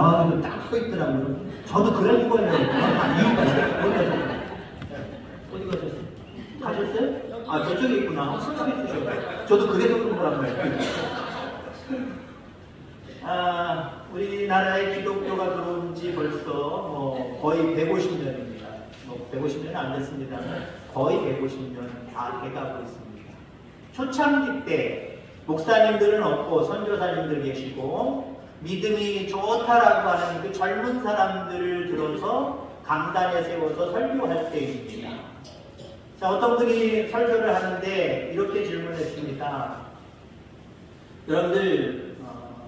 나와서 딱서 있더라고요. 저도 그런 거예요. 아. 어디 가셨어요? 가셨어요? 아, 저쪽에 있구나. 저쪽에 있으셔. 저도 그래서 그런 거란 말이에요. 아, 우리나라에 기독교가 들어온 지 벌써 뭐 거의 150년입니다. 뭐 150년은 안 됐습니다. 거의 150년 다 돼가고 있습니다. 초창기 때 목사님들은 없고 선교사님들 계시고 믿음이 좋다라고 하는 그 젊은 사람들을 들어서 강단에 세워서 설교할 때입니다. 자, 어떤 분이 설교를 하는데 이렇게 질문했습니다. 여러분들 어,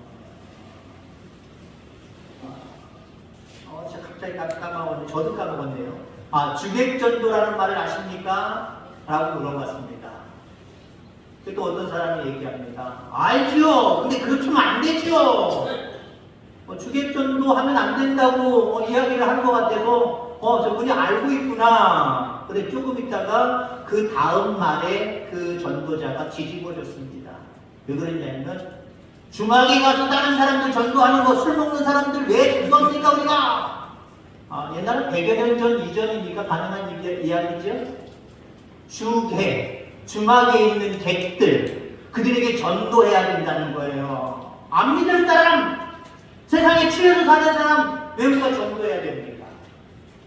어, 제가 갑자기 까- 까먹었네. 저도 까먹었네요. 아, 주객전도라는 말을 아십니까? 라고 물어봤습니다. 또 어떤 사람이 얘기합니다. 알죠. 근데 그렇게 하면 안 되죠. 어, 주객전도 하면 안 된다고 어, 이야기를 하는 것 같아서 어, 저분이 알고 있구나. 근데 조금 있다가 그 다음 말에 그 전도자가 뒤집어졌습니다. 왜 그랬냐면 주막에 가서 다른 사람들 전도하는 거 술 먹는 사람들 왜 그겁니까 우리가? 아, 옛날에 100여 년 전 이전이니까 가능한 이- 이야기죠. 주객, 주막에 있는 객들, 그들에게 전도해야 된다는 거예요. 안 믿을 사람, 세상에 취해서 사는 사람, 왜 우리가 전도해야 됩니까?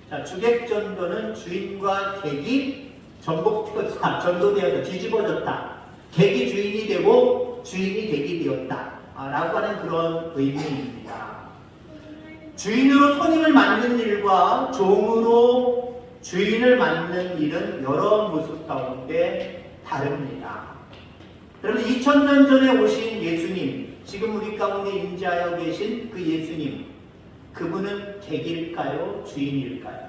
자, 주객 전도는 주인과 객이 전복되었다, 전도되었다, 뒤집어졌다. 객이 주인이 되고 주인이 객이 되었다. 아, 라고 하는 그런 의미입니다. 주인으로 손님을 맞는 일과 종으로 주인을 맞는 일은 여러 모습 가운데 다릅니다. 여러분 2000년 전에 오신 예수님, 지금 우리 가운데 임재하여 계신 그 예수님, 그분은 객일까요? 주인일까요?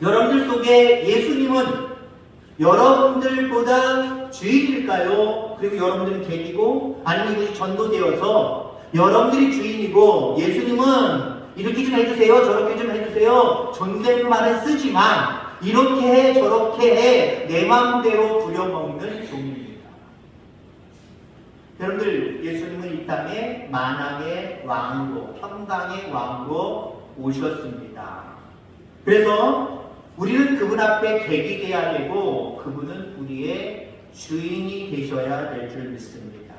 여러분들 속에 예수님은 여러분들보다 주인일까요? 그리고 여러분들은 객이고 아니면 이것이 전도되어서 여러분들이 주인이고 예수님은 이렇게 좀 해주세요 저렇게 좀 해주세요 존댓말을 쓰지만 이렇게 해 저렇게 해 내 마음대로 부려먹는 종입니다. 여러분들 예수님은 이 땅에 만왕의 왕으로 평강의 왕으로 오셨습니다. 그래서 우리는 그분 앞에 객이 돼야 되고 그분은 우리의 주인이 되셔야 될 줄 믿습니다.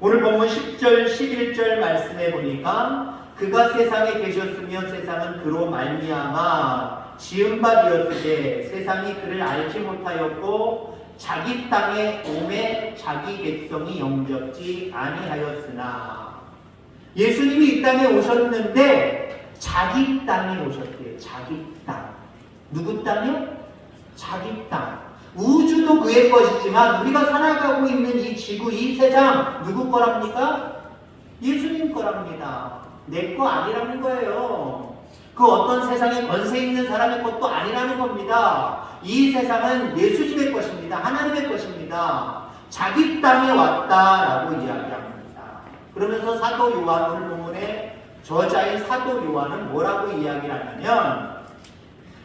오늘 본문 10절 11절 말씀해 보니까 그가 세상에 계셨으며 세상은 그로 말미암아 지은 바 되었으되 세상이 그를 알지 못하였고 자기 땅에 오매 자기 백성이 영접지 아니하였으나 예수님이 이 땅에 오셨는데 자기 땅에 오셨대요. 자기 땅. 누구 땅이요? 자기 땅. 우주도 그의 것이지만 우리가 살아가고 있는 이 지구, 이 세상 누구 거랍니까? 예수님 거랍니다. 내 거 아니라는 거예요. 그 어떤 세상에 권세 있는 사람의 것도 아니라는 겁니다. 이 세상은 예수님의 것입니다. 하나님의 것입니다. 자기 땅에 왔다라고 이야기합니다. 그러면서 사도 요한 오늘 본문에 저자인 사도 요한은 뭐라고 이야기를 하냐면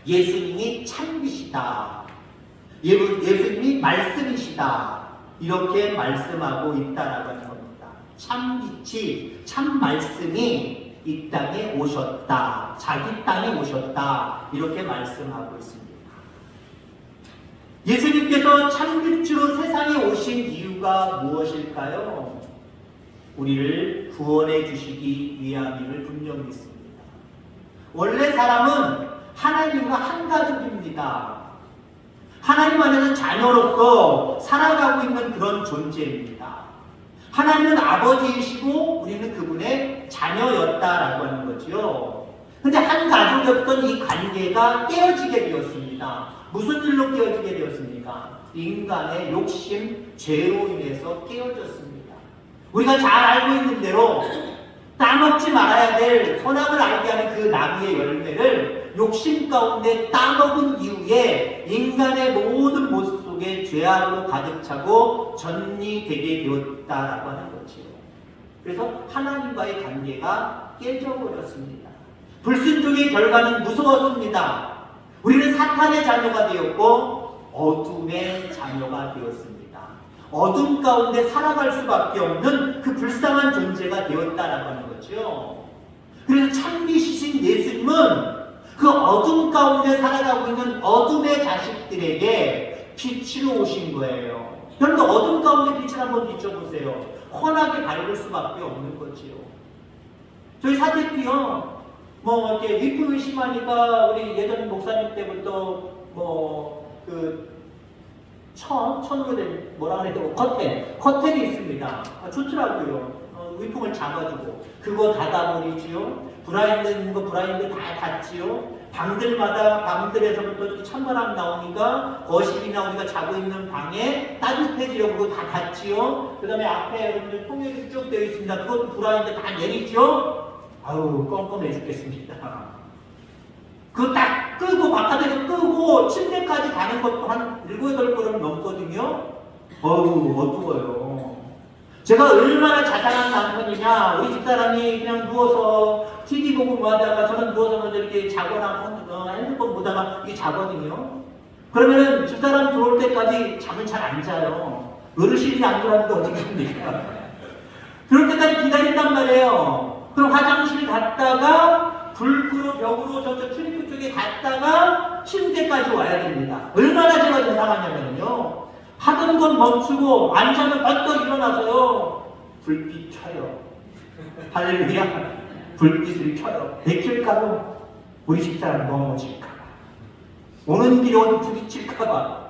예수님이 참비시다. 예- 예수님이 말씀이시다. 이렇게 말씀하고 있다라고 하는 겁니다. 참빛이, 참 말씀이 이 땅에 오셨다. 자기 땅에 오셨다. 이렇게 말씀하고 있습니다. 예수님께서 참빛으로 세상에 오신 이유가 무엇일까요? 우리를 구원해 주시기 위함임을 분명히 믿습니다. 원래 사람은 하나님과 한 가족입니다. 하나님 안에서 자녀로서 살아가고 있는 그런 존재입니다. 하나님은 아버지이시고 우리는 그분의 자녀였다라고 하는 거죠. 근데 한 가족이었던 이 관계가 깨어지게 되었습니다. 무슨 일로 깨어지게 되었습니까? 인간의 욕심, 죄로 인해서 깨어졌습니다. 우리가 잘 알고 있는 대로 따먹지 말아야 될 선악을 알게 하는 그 나무의 열매를 욕심 가운데 따먹은 이후에 인간의 모든 모습 속에 죄악으로 가득 차고 전이되게 되었다라고 하는 거지요. 그래서 하나님과의 관계가 깨져버렸습니다. 불순종의 결과는 무서웠습니다. 우리는 사탄의 자녀가 되었고 어둠의 자녀가 되었습니다. 어둠 가운데 살아갈 수밖에 없는 그 불쌍한 존재가 되었다라고 하는 거죠. 그래서 참비시신 예수님은 그 어둠 가운데 살아가고 있는 어둠의 자식들에게 빛으로 오신 거예요. 여러분 어둠 가운데 빛을 한번 비춰보세요. 환하게 밝을 수밖에 없는 거지요. 저희 사택비요. 뭐 이렇게 위풍이 심하니까 우리 예전 목사님 때부터 뭐 그 천, 천으로 된 뭐라 그래야 되고 커튼, 커튼이 있습니다. 아, 좋더라고요. 어, 위풍을 잡아주고 그거 닫아버리지요. 브라인드 있는 거 브라인드 다 닫지요. 방들마다 방들에서부터 찬바람 나오니까 거실이나 우리가 자고 있는 방에 따뜻해지려고 다 닫지요. 그 다음에 앞에 여러분들 통역이 쭉 되어 있습니다. 그것도 브라인드 다 내리죠. 아유 껌껌해 죽겠습니다. 그거 딱 끄고 바깥에서 끄고 침대까지 가는 것도 한 일곱 여덟 걸음 넘거든요. 어우 어두워요. 제가 얼마나 자상한 남편이냐 우리 집사람이 그냥 누워서 TV 보고 뭐 하다가 저는 누워서 먼저 이렇게 자거나 핸드폰 보다가 이게 자거든요. 그러면은 집사람 들어올 때까지 잠을 잘 안 자요. 어르신이 안 들어왔는데 어떻게 합니까? 그럴 때까지 기다린단 말이에요. 그럼 화장실 갔다가 불 끄러 벽으로 저쪽 트리프 쪽에 갔다가 침대까지 와야 됩니다. 얼마나 제가 이상하냐면요. 하던 건 멈추고 앉으면 벌떡 일어나서요. 불빛 켜요. 할렐루야. 불빛을 켜요. 내킬까봐 우리 집사람 넘어질까봐. 오는 길에 어디 부딪힐까봐.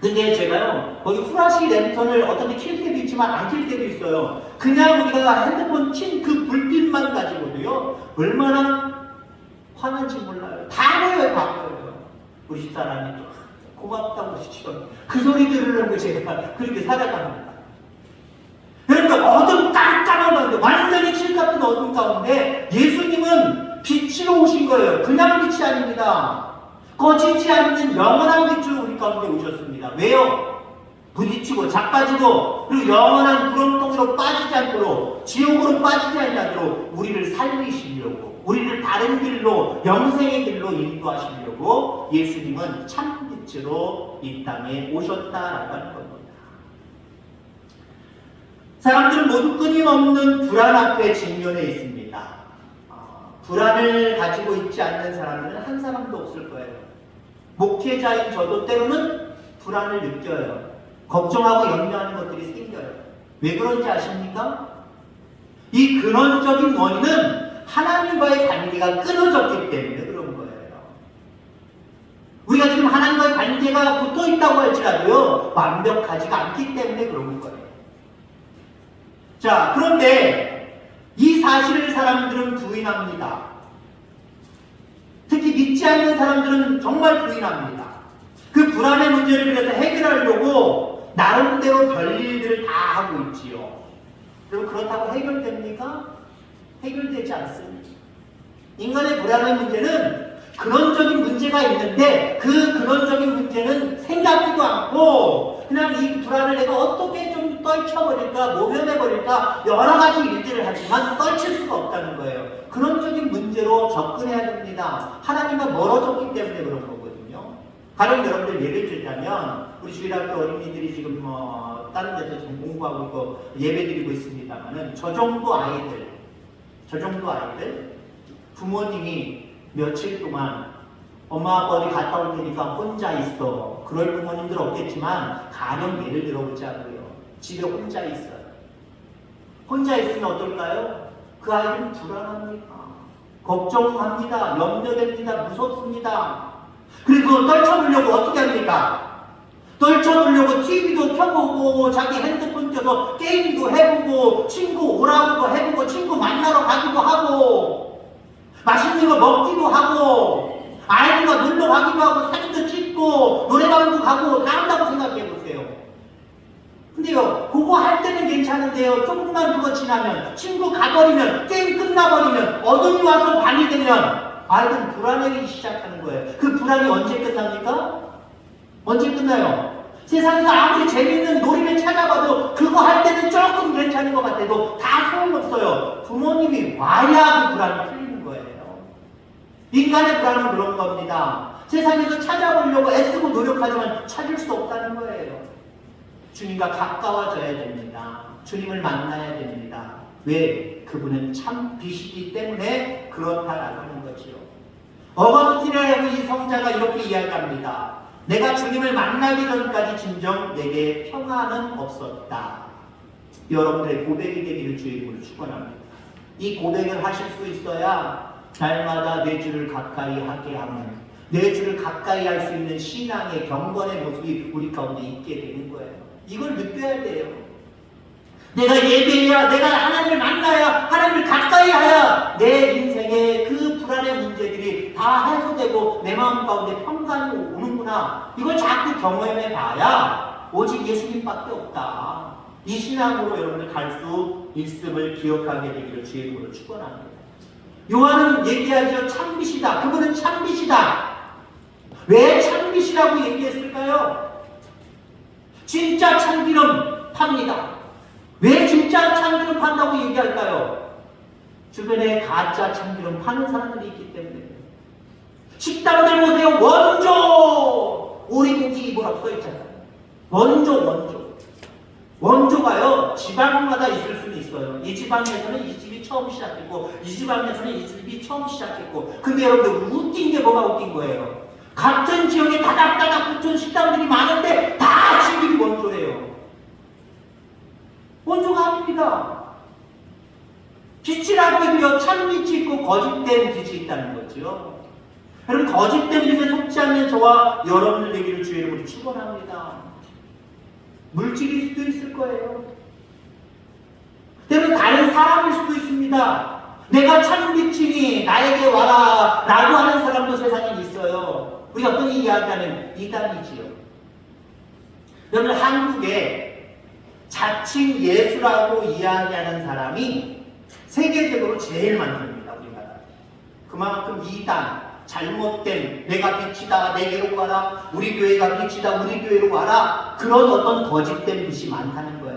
근데 제가요, 거기 후라시 랜턴을 어떻게 킬 때도 있지만 안 킬 때도 있어요. 그냥 우리가 핸드폰 킨그 불빛만 가지고도요, 얼마나 화난지 몰라요. 다 보여요, 다 보여요. 우리 집사람이 또 고맙다고 시죠. 그 소리 들으려고 제가 그렇게 살아갑니다. 그러니까 어둠 깜깜한 가운데, 완전히 칠 같은 어둠 가운데 예수님은 빛으로 오신 거예요. 그냥 빛이 아닙니다. 꺼지지 않는 영원한 빛으로 우리 가운데 오셨습니다. 왜요? 부딪히고 자빠지고 그리고 영원한 구렁텅이로 빠지지 않도록 지옥으로 빠지지 않도록 우리를 살리시려고 우리를 다른 길로 영생의 길로 인도하시려고 예수님은 참 빛으로 이 땅에 오셨다라고 하는 겁니다. 사람들은 모두 끊임없는 불안 앞에 직면해 있습니다. 아, 불안을 가지고 있지 않는 사람들은 한 사람도 없을 거예요. 목회자인 저도 때로는 불안을 느껴요. 걱정하고 염려하는 것들이 생겨요. 왜 그런지 아십니까? 이 근원적인 원인은 하나님과의 관계가 끊어졌기 때문에. 우리가 지금 하나님과의 관계가 붙어 있다고 할지라도요, 완벽하지가 않기 때문에 그런 거예요. 자, 그런데 이 사실을 사람들은 부인합니다. 특히 믿지 않는 사람들은 정말 부인합니다. 그 불안의 문제를 그래서 해결하려고 나름대로 별일들을 다 하고 있지요. 그럼 그렇다고 해결됩니까? 해결되지 않습니다. 인간의 불안의 문제는 근원적인 문제가 있는데 그 근원적인 문제는 생각지도 않고 그냥 이 불안을 내가 어떻게 좀 떨쳐버릴까 모면해버릴까 여러 가지 일들을 하지만 떨칠 수가 없다는 거예요. 근원적인 문제로 접근해야 됩니다. 하나님과 멀어졌기 때문에 그런 거거든요. 가령 여러분들 예를 들자면 우리 주일학교 어린이들이 지금 뭐 다른 데서 지금 공부하고 있고 예배 드리고 있습니다만은 저 정도 아이들 저 정도 아이들 부모님이 며칠 동안 엄마 아빠 어디 갔다 올 테니까 혼자 있어. 그럴 부모님들 없겠지만 가령 예를 들어보자고요. 집에 혼자 있어요. 혼자 있으면 어떨까요? 그 아이는 불안합니다. 걱정합니다. 염려됩니다. 무섭습니다. 그리고 떨쳐보려고 어떻게 합니까? 떨쳐보려고 TV도 켜보고 자기 핸드폰 켜서 게임도 해보고 친구 오라고도 해보고 친구 만나러 가기도 하고 맛있는 거 먹기도 하고 아이들과 놀러 가기도 하고 사진도 찍고 노래방도 가고 다 한다고 생각해 보세요. 근데요, 그거 할 때는 괜찮은데요, 조금만 그거 지나면 친구 가버리면 게임 끝나버리면 어둠이 와서 밤이 되면 아이들은 불안해지기 시작하는 거예요. 그 불안이 언제 끝납니까? 언제 끝나요? 세상에서 아무리 재밌는 놀이를 찾아봐도 그거 할 때는 조금 괜찮은 것 같아도 다 소용없어요. 부모님이 와야 그 불안이 거예요. 인간의 불안은 그런 겁니다. 세상에서 찾아보려고 애쓰고 노력하지만 찾을 수 없다는 거예요. 주님과 가까워져야 됩니다. 주님을 만나야 됩니다. 왜? 그분은 참 빛이기 때문에 그렇다라고 하는 거지요. 어거스틴이라고 이 성자가 이렇게 이야기합니다. 내가 주님을 만나기 전까지 진정 내게 평안은 없었다. 여러분들의 고백이 되기를 주의 이름으로 축원합니다. 이 고백을 하실 수 있어야 날마다 내 주를 가까이 하게 하면 내 주를 가까이 할 수 있는 신앙의 경건의 모습이 우리 가운데 있게 되는 거예요. 이걸 느껴야 돼요. 내가 예배해야, 내가 하나님을 만나야, 하나님을 가까이 해야 내 인생의 그 불안의 문제들이 다 해소되고 내 마음 가운데 평강이 오는구나. 이걸 자꾸 경험해 봐야 오직 예수님밖에 없다. 이 신앙으로 여러분들 갈 수 있음을 기억하게 되기를 주의 이름으로 축원합니다. 요한은 얘기하죠. 참빛이다. 그분은 참빛이다. 왜 참빛이라고 얘기했을까요? 진짜 참기름 팝니다. 왜 진짜 참기름 판다고 얘기할까요? 주변에 가짜 참기름 파는 사람들이 있기 때문에. 식당들 보세요. 원조! 오리고기 뭐라고 써있잖아요. 원조, 원조. 원조가요, 지방마다 있을 수는 있어요. 이 지방에서는 이 집이 처음 시작했고, 이 지방에서는 이 집이 처음 시작했고. 근데 여러분들, 웃긴 게 뭐가 웃긴 거예요? 같은 지역에 다닥다닥 붙은 식당들이 많은데, 다 집이 원조예요. 원조가 아닙니다. 빛이라고 해도요, 참빛이 있고 거짓된 빛이 있다는 거죠. 여러분, 거짓된 빛에 속지 않는 저와 여러분들 되기를 주의 이름으로 축원합니다. 물질일 수도 있을 거예요. 때문에 다른 사람일 수도 있습니다. 내가 참빛이니 나에게 와라 라고 하는 사람도 세상에 있어요. 우리가 흔히 이야기하는 이단이지요. 여러분 한국에 자칭 예수라고 이야기하는 사람이 세계적으로 제일 많습니다. 우리나라. 그만큼 이단, 잘못된 내가 빛이다 내게로 와라 우리 교회가 빛이다 우리 교회로 와라 그런 어떤 거짓된 빛이 많다는 거예요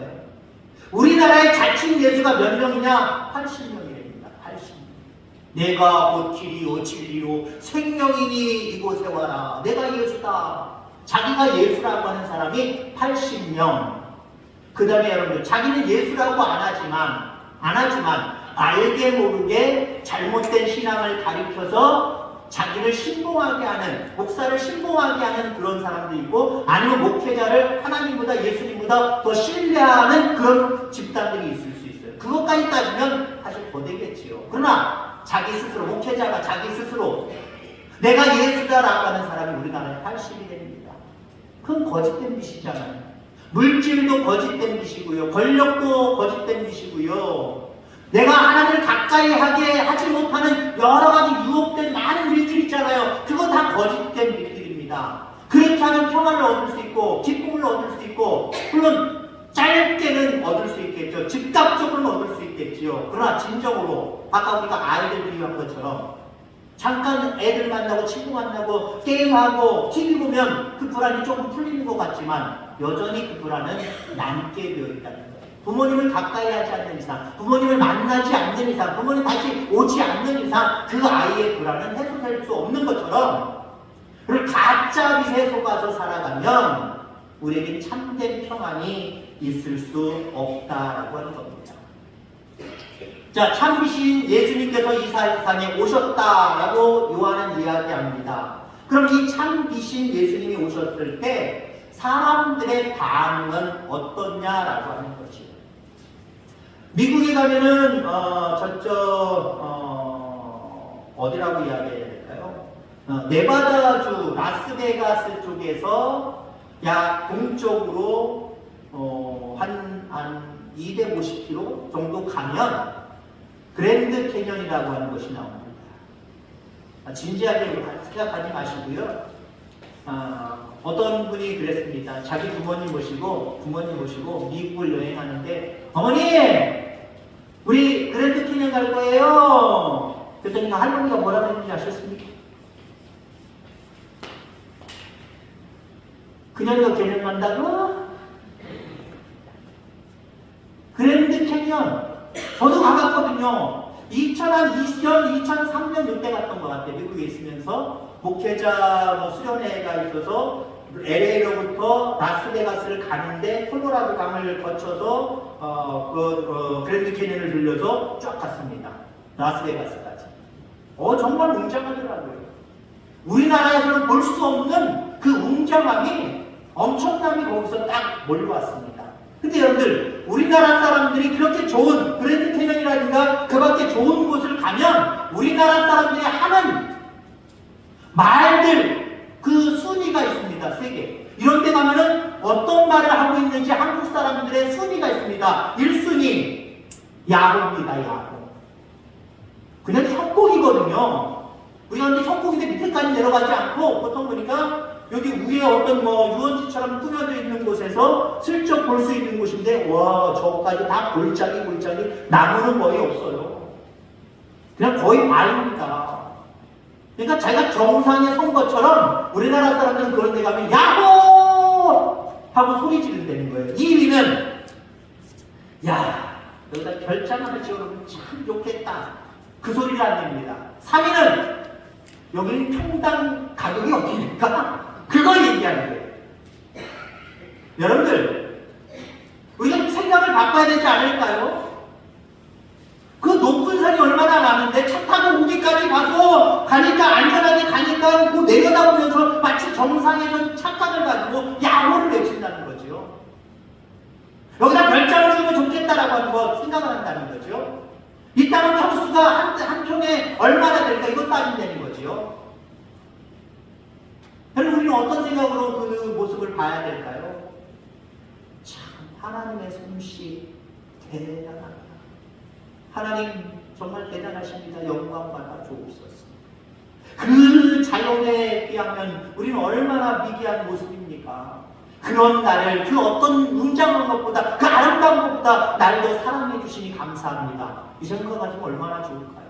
우리나라의 자칭 예수가 몇 명이냐? 80명이랍니다. 80명. 내가 곧 길이요 진리요 생명이니 이곳에 와라. 내가 예수다. 자기가 예수라고 하는 사람이 80명. 그 다음에 여러분들 자기는 예수라고 안 하지만 안 하지만 알게 모르게 잘못된 신앙을 가리켜서 자기를 신봉하게 하는 목사를 신봉하게 하는 그런 사람도 있고 아니면 목회자를 하나님보다 예수님보다 더 신뢰하는 그런 따지면 사실 더 되겠지요. 그러나 자기 스스로 목회자가 자기 스스로 내가 예수다라고 하는 사람이 우리나라에 80이 됩니다. 그건 거짓된 빛이잖아요. 물질도 거짓된 빛이고요. 권력도 거짓된 빛이고요. 내가 하나님을 가까이 하게 하지 못하는 여러 가지 유혹된 많은 일들 있잖아요. 그거 다 거짓된 일들입니다. 그렇게 하면 평안을 얻을 수 있고 기쁨을 얻을 수 있고 물론 짧게는 얻을 수 있겠죠. 즉각적으로는 얻을 수 있겠지요. 그러나 진정으로 아까 우리가 아이들 비유한 것처럼 잠깐 애들 만나고 친구 만나고 게임하고 TV 보면 그 불안이 조금 풀리는 것 같지만 여전히 그 불안은 남게 되어 있다는 거예요. 부모님을 가까이 하지 않는 이상, 부모님을 만나지 않는 이상, 부모님 다시 오지 않는 이상 그 아이의 불안은 해소될 수 없는 것처럼 그리고 가짜 빛에 속아서 살아가면 우리에게 참된 평안이 있을 수 없다라고 하는 겁니다. 자, 참빛인 예수님께서 이 세상에 오셨다라고 요한은 이야기합니다. 그럼 이 참빛인 예수님이 오셨을 때 사람들의 반응은 어떻냐라고 하는 거죠. 미국에 가면은 어, 저쪽 어, 어디라고 이야기해야 될까요? 어, 네바다주 라스베가스 쪽에서 약 동쪽으로 어, 한, 한 250km 정도 가면 그랜드 캐년이라고 하는 것이 나옵니다. 아, 진지하게 생각하지 마시고요. 아, 어떤 분이 그랬습니다. 자기 부모님 모시고 부모님 모시고 미국을 여행하는데 어머니 우리 그랜드 캐년 갈 거예요. 그랬더니 그 할머니가 뭐라고 했는지 아셨습니까? 그녀가 캐년 간다고? 그랜드 캐년 저도 가봤거든요. 2020년, 2003년 이때 갔던 것 같아요. 미국에 있으면서 목회자 뭐 수련회가 있어서 LA로부터 라스베가스를 가는데 콜로라도 강을 거쳐서 어, 그, 어, 그랜드 캐니언을 들려서 쫙 갔습니다. 라스베가스까지. 어 정말 웅장하더라고요. 우리나라에서는 볼 수 없는 그 웅장함이 엄청남이 거기서 딱 몰려왔습니다. 근데 여러분들 우리나라 사람들이 그렇게 좋은 그랜드 캐년이라든가 그 밖에 좋은 곳을 가면 우리나라 사람들이 하는 말들 그 순위가 있습니다. 세 개. 이런 데 가면은 어떤 말을 하고 있는지 한국 사람들의 순위가 있습니다. 1순위 야호입니다. 야호. 그냥 협곡이거든요. 근데 협곡인데 밑에까지 내려가지 않고 보통 보니까 여기 위에 어떤 뭐 유원지처럼 꾸며져 있는 곳에서 슬쩍 볼 수 있는 곳인데 와 저까지 다 골짜기 골짜기 나무는 거의 없어요. 그냥 거의 바위입니다. 그러니까 자기가 정상에 선 것처럼 우리나라 사람들은 그런 데 가면 야호! 하고 소리 지른다는 거예요. 2위는 야 여기다 별장 하나 지어놓으면 참 좋겠다. 그 소리를 안 냅니다. 3위는 여기는 평당 가격이 어떻게 될까? 그걸 얘기하는 거예요. 여러분들, 우리가 생각을 바꿔야 되지 않을까요? 그 높은 산이 얼마나 많은데 차 타고 거기까지 가서 가니까 안전하게 가니까 그 내려다보면서 마치 정상에서 착각을 가지고 야호를 외친다는 거죠. 여기다 별장을 주면 좋겠다라고 하는 거 생각을 한다는 거죠. 이 땅은 평수가 한, 한 평에 얼마나 될까 이거 따진다는 거죠. 여러분 우리는 어떤 생각으로 그 모습을 봐야 될까요? 참 하나님의 솜씨 대단하다. 하나님 정말 대단하십니다. 영광 받아 주옵소서. 그 자연에 비하면 우리는 얼마나 미개한 모습입니까? 그런 나를 그 어떤 웅장한 것보다 그 아름다운 것보다 날 더 사랑해 주시니 감사합니다. 이 생각하시면 얼마나 좋을까요?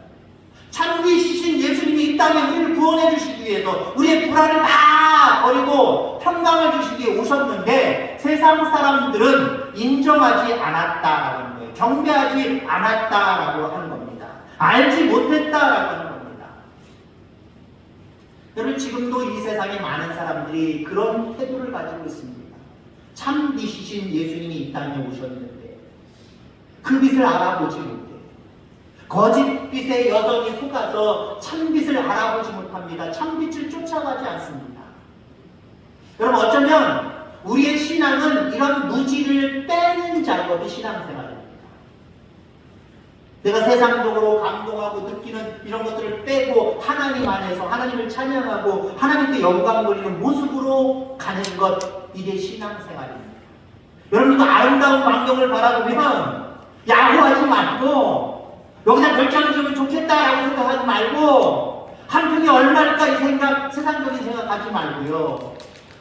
참기시신 예수님이 이 땅에 우리를 구원해 주시기 위해서 우리의 불안을 다 버리고 평강을 주시기 위해 오셨는데 세상 사람들은 인정하지 않았다라는 거예요. 경배하지 않았다라고 하는 겁니다. 알지 못했다라고 하는 겁니다. 여러분 지금도 이 세상에 많은 사람들이 그런 태도를 가지고 있습니다. 참 빛이신 예수님이 이 땅에 오셨는데 그 빛을 알아보지 못해. 거짓 빛에 여전히 속아서 참빛을 알아보지 못합니다. 참빛을 쫓아가지 않습니다. 여러분 어쩌면 우리의 신앙은 이런 무지를 빼는 작업이 신앙생활입니다. 내가 세상적으로 감동하고 느끼는 이런 것들을 빼고 하나님 안에서 하나님을 찬양하고 하나님께 영광 돌리는 모습으로 가는 것 이게 신앙생활입니다. 여러분도 아름다운 광경을 바라보면 야호하지 말고 여기다 별장을 주면 좋겠다라고 생각하지 말고 한 평이 얼마일까 이 생각 세상적인 생각하지 말고요.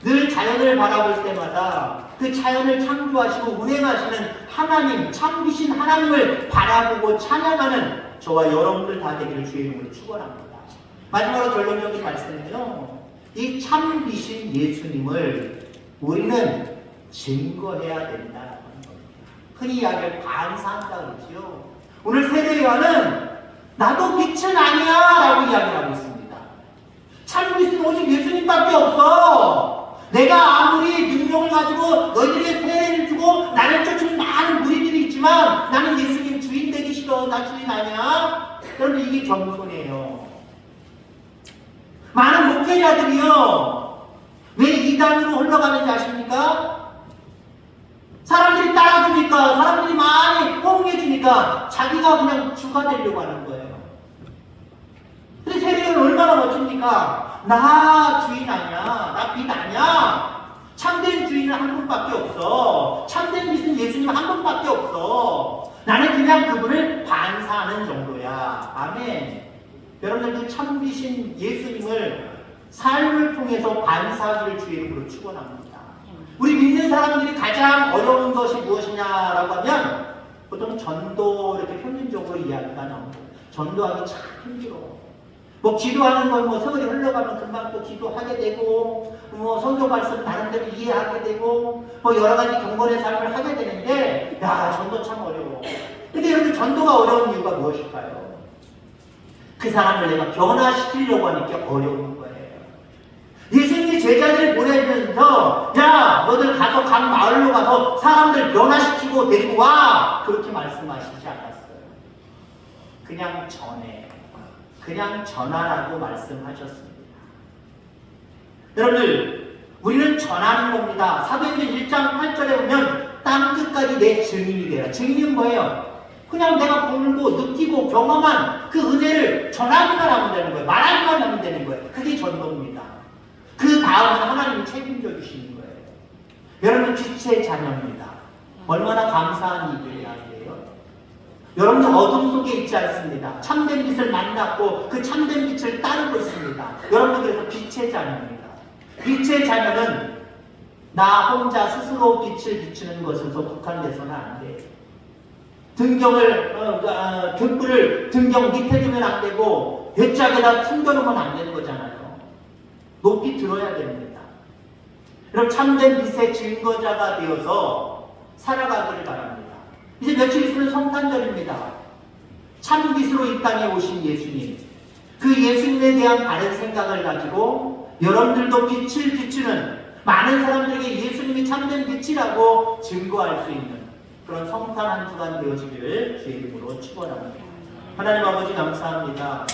늘 자연을 바라볼 때마다 그 자연을 창조하시고 운행하시는 하나님, 참비신 하나님을 바라보고 찬양하는 저와 여러분들 다 되기를 주의 이름으로 축원합니다. 마지막으로 결론적인 말씀은요. 이 참비신 예수님을 우리는 증거해야 된다는 겁니다. 흔히 이야기할 반사한다 그러지요. 오늘 세례요한은 나도 빛은 아니야 라고 이야기를 하고 있습니다. 참 빛은 오직 예수님밖에 없어. 내가 아무리 능력을 가지고 너희들에게 세례를 주고 나를 쫓는 많은 무리들이 있지만 나는 예수님 주인 되기 싫어. 나 주인 아니야. 여러분 이게 겸손이에요. 많은 목회자들이요. 왜 이단으로 흘러가는지 아십니까? 사람들이 따라주니까, 사람들이 많이 호응해주니까 자기가 그냥 주가 되려고 하는 거예요. 근데 세례는 얼마나 멋집니까? 나 주인 아니야. 나 빛 아니야. 참된 주인은 한 분밖에 없어. 참된 빛은 예수님 한 분밖에 없어. 나는 그냥 그분을 반사하는 정도야. 아멘. 여러분들 그 참 빛인 예수님을 삶을 통해서 반사하기를 주의 이름으로 축원합니다. 우리 믿는 사람들이 가장 어려운 것이 무엇이냐라고 하면 보통 전도 이렇게 평균적으로 이야기가 나옵니다. 전도하기 참 힘들어. 뭐 기도하는 건 뭐 세월이 흘러가면 금방 또 기도하게 되고 뭐 성경 말씀 데로 이해하게 되고 뭐 여러 가지 경건의 삶을 하게 되는데 야 전도 참 어려워. 근데 여러분 전도가 어려운 이유가 무엇일까요? 그 사람을 내가 변화시키려고 하니까 어려운 거 예수님이 제자들을 보내면서 야 너들 가서 각 마을로 가서 사람들 변화시키고 데리고 와 그렇게 말씀하시지 않았어요. 그냥 전해 그냥 전하라고 말씀하셨습니다. 여러분들 우리는 전하는 겁니다. 사도행전 1장 8절에 보면 땅 끝까지 내 증인이 되라. 증인은 뭐예요? 그냥 내가 보고 느끼고 경험한 그 은혜를 전하기만 하면 되는 거예요. 말하기만 하면 되는 거예요. 그게 전도입니다. 그 다음은 하나님이 책임져 주시는 거예요. 여러분 빛의 자녀입니다. 얼마나 감사한 일이에요. 여러분들 어둠 속에 있지 않습니다. 참된 빛을 만났고 그 참된 빛을 따르고 있습니다. 여러분들 그래서 빛의 자녀입니다. 빛의 자녀는 나 혼자 스스로 빛을 비추는 것에서 국한돼서는 안 돼요. 등경을 어, 어, 등불을 등경 밑에 두면 안 되고 배짝에다 숨겨놓으면 안 되는 거잖아요. 높이 들어야 됩니다. 그럼 참된 빛의 증거자가 되어서 살아가기를 바랍니다. 이제 며칠 있으면 성탄절입니다. 참 빛으로 이 땅에 오신 예수님. 그 예수님에 대한 바른 생각을 가지고 여러분들도 빛을 비추는 많은 사람들에게 예수님이 참된 빛이라고 증거할 수 있는 그런 성탄 한 주간 되어지기를 주의 이름으로 축원합니다. 하나님 아버지 감사합니다.